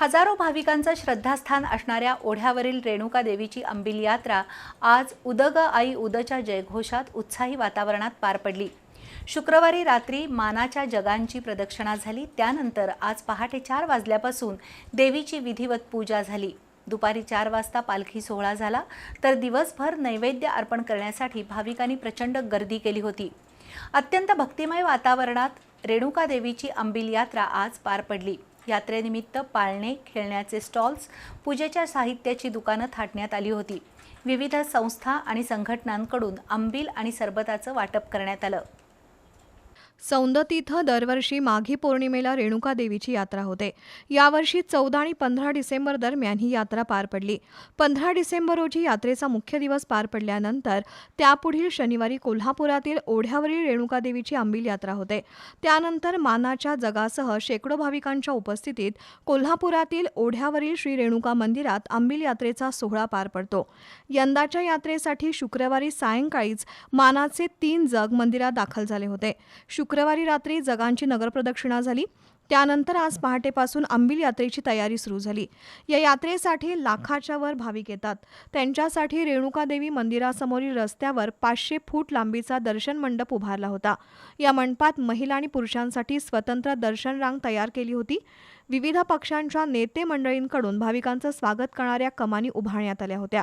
हजारो भाविकांचं श्रद्धास्थान असणाऱ्या ओढ्यावरील रेणुका देवीची अंबिल यात्रा आज उदग आई उदच्या जयघोषात उत्साही वातावरणात पार पडली. शुक्रवारी रात्री मानाच्या जगांची प्रदक्षिणा झाली. त्यानंतर आज पहाटे चार वाजल्यापासून देवीची विधिवत पूजा झाली. दुपारी चार वाजता पालखी सोहळा झाला. तर दिवसभर नैवेद्य अर्पण करण्यासाठी भाविकांनी प्रचंड गर्दी केली होती. अत्यंत भक्तिमय वातावरणात रेणुका देवीची अंबिल यात्रा आज पार पडली. यात्रेनिमित्त पाळणे खेळण्याचे स्टॉल्स पूजेच्या साहित्याची दुकानं थाटण्यात आली होती. विविध संस्था आणि संघटनांकडून अंबिल आणि सरबताचं वाटप करण्यात आलं. सौंदत इथं दरवर्षी माघी पौर्णिमेला रेणुका देवीची यात्रा होते. यावर्षी चौदा आणि पंधरा डिसेंबर दरम्यान ही यात्रा पार पडली. पंधरा डिसेंबर रोजी यात्रेचा मुख्य दिवस पार पडल्यानंतर त्यापुढील शनिवारी कोल्हापुरातील ओढ्यावरील रेणुका देवीची अंबिल यात्रा होते. त्यानंतर मानाच्या जगासह शेकडो भाविकांच्या उपस्थितीत कोल्हापुरातील ओढ्यावरील श्री रेणुका मंदिरात अंबिल यात्रेचा सोहळा पार पडतो. यंदाच्या यात्रेसाठी शुक्रवारी सायंकाळीच मानाचे तीन जग मंदिरात दाखल झाले होते. शुक्रवारी रात्री जगांची नगरप्रदक्षिणा झाली. त्यानंतर आज पहाटेपासून अंबिल यात्रेची तयारी सुरू झाली. या यात्रेसाठी लाखाच्या वर भाविक येतात. त्यांच्यासाठी रेणुकादेवी मंदिरासमोरील रस्त्यावर पाचशे फूट लांबीचा दर्शन मंडप उभारला होता. या मंडपात महिला आणि पुरुषांसाठी स्वतंत्र दर्शन रांग तयार केली होती. विविध पक्षांच्या नेते मंडळींकडून भाविकांचं स्वागत करणाऱ्या कमानी उभारण्यात आल्या होत्या.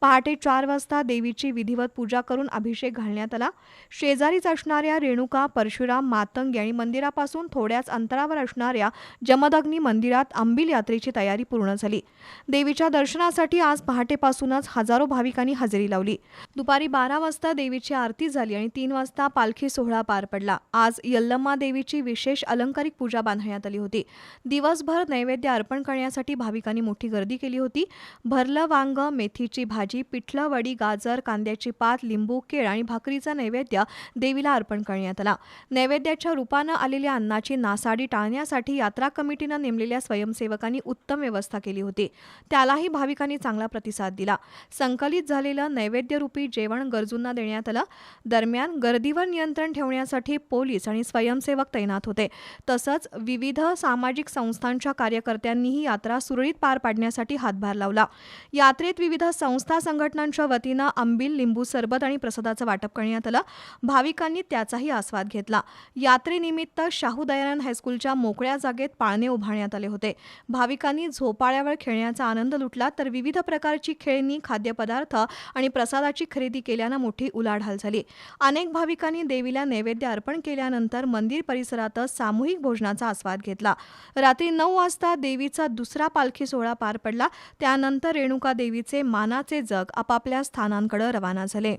पहाटे चार वाजता देवीची विधिवत पूजा करून अभिषेक घालण्यात आला. शेजारीच असणाऱ्या रेणुका परशुराम मातंग यांनी मंदिरापासून थोड्याच अंतरावर असणाऱ्या जमदग्नी मंदिरात आंबील यात्रेची तयारी पूर्ण झाली. देवीच्या दर्शनासाठी आज पहाटेपासूनच हजारो भाविकांनी हजेरी लावली. दुपारी बारा वाजता देवीची आरती झाली आणि तीन वाजता पालखी सोहळा पार पडला. आज यल्लम्मा देवीची विशेष अलंकारिक पूजा बांधण्यात आली होती. दिवसभर नैवेद्य अर्पण करण्यासाठी भाविकांनी मोठी गर्दी केली होती. भरलं वांग मेथीची भाजी पिठलं वडी गाजर कांद्याची पात लिंबू केळ आणि भाकरीचा नैवेद्य देवीला अर्पण करण्यात आला. नैवेद्याच्या रूपानं आलेल्या अन्नाची नासाडी टाळण्यासाठी यात्रा कमिटीनं नेमलेल्या स्वयंसेवकांनी उत्तम व्यवस्था केली होती. त्यालाही भाविकांनी चांगला प्रतिसाद दिला. संकलित झालेलं नैवेद्यरूपी जेवण गरजूंना देण्यात आलं. दरम्यान गर्दीवर नियंत्रण ठेवण्यासाठी पोलीस आणि स्वयंसेवक तैनात होते. तसंच विविध सामाजिक संस्थांच्या कार्यकर्त्यांनीही यात्रा सुरळीत पार पाडण्यासाठी हातभार लावला. यात्रेत विविध संस्था संघटनांच्या वतीनं आंबील लिंबू सरबत आणि प्रसादाचं वाटप करण्यात आलं. भाविकांनी त्याचाही आस्वाद घेतला. यात्रेनिमित्त शाहू दयानंद हायस्कूलच्या मोकळ्या जागेत पाळणे उभारण्यात आले होते. भाविकांनी झोपाळ्यावर खेळण्याचा आनंद लुटला तर विविध प्रकारची खेळणी खाद्यपदार्थ आणि प्रसादाची खरेदी केल्यानं मोठी उलाढाल झाली. अनेक भाविकांनी देवीला नैवेद्य अर्पण केल्यानंतर मंदिर परिसरातच सामूहिक भोजनाचा आस्वाद घेतला. रात्री नऊ वाजता देवीचा दुसरा पालखी सोहळा पार पडला. त्यानंतर रेणुका देवीचे मानाचे जग आपापल्या स्थानांकडे रवाना झाले.